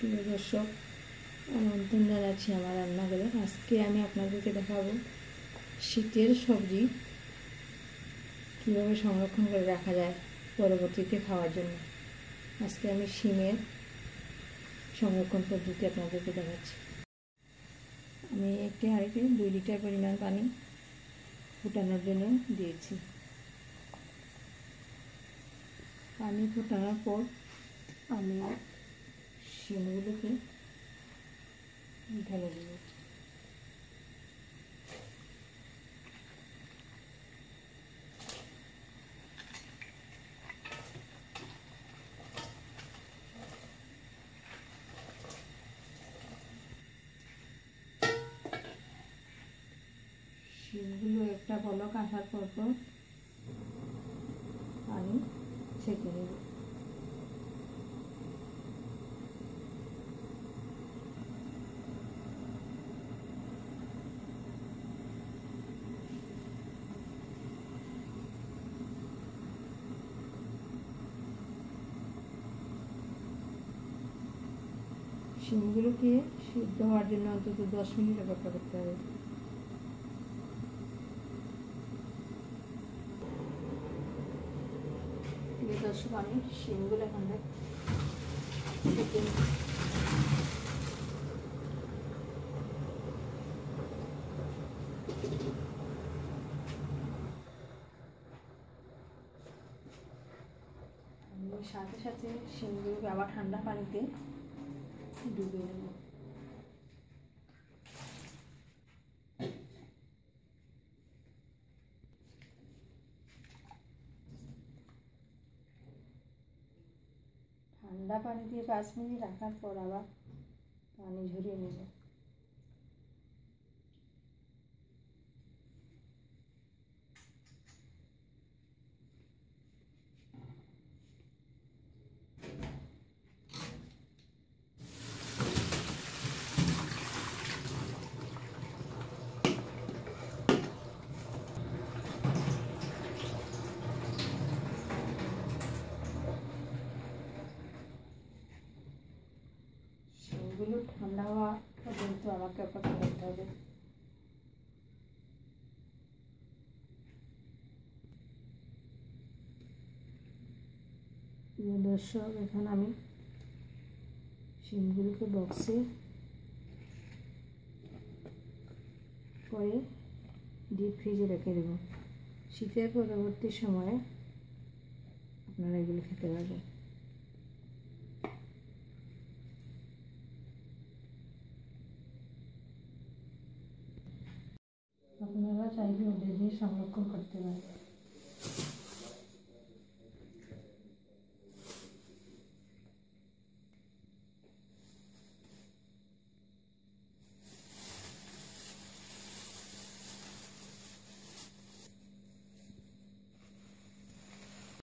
প্রিয় দর্শক আমন্ত্রণ জানাচ্ছি আমার রান্নাঘরে। আজকে আমি আপনাদেরকে দেখাবো শীতের সবজি, কীভাবে সংরক্ষণ করে রাখা যায় পরবর্তীতে খাওয়ার জন্য। আজকে আমি শিমের সংরক্ষণ পদ্ধতি আপনাদেরকে দেখাচ্ছি। আমি একটি হাঁড়িতে দুই লিটার পরিমাণ পানি ফুটানোর জন্য দিয়েছি। পানি ফোটানোর পর আমি শিমগুলোকে ঢেলে দেব শিমগুলো একটা পলক আসার পর পর আমি ছেঁকে নেব। শিমগুলোকে সিদ্ধ হওয়ার জন্য অন্তত দশ মিনিট অপেক্ষা করতে হবে। শিমগুলো সাথে সাথে শিমগুলোকে আবার ঠান্ডা পানিতে ডুবে নেব ঠান্ডা পানি দিয়ে পাঁচ মিনিট রাখার পর আবার পানি ঝরিয়ে নেব। সেগুলো ঠান্ডা হওয়া পর্যন্ত আমাকে অপেক্ষা করতে হবে। দর্শক, এখন আমি শিমগুলোকে বক্সে করে ডিপ ফ্রিজে রেখে দেবো। শীতের পরবর্তী সময়ে আপনারা এগুলো খেতে পারবেন। चाहिए वो बिज़नेस हम करते रहें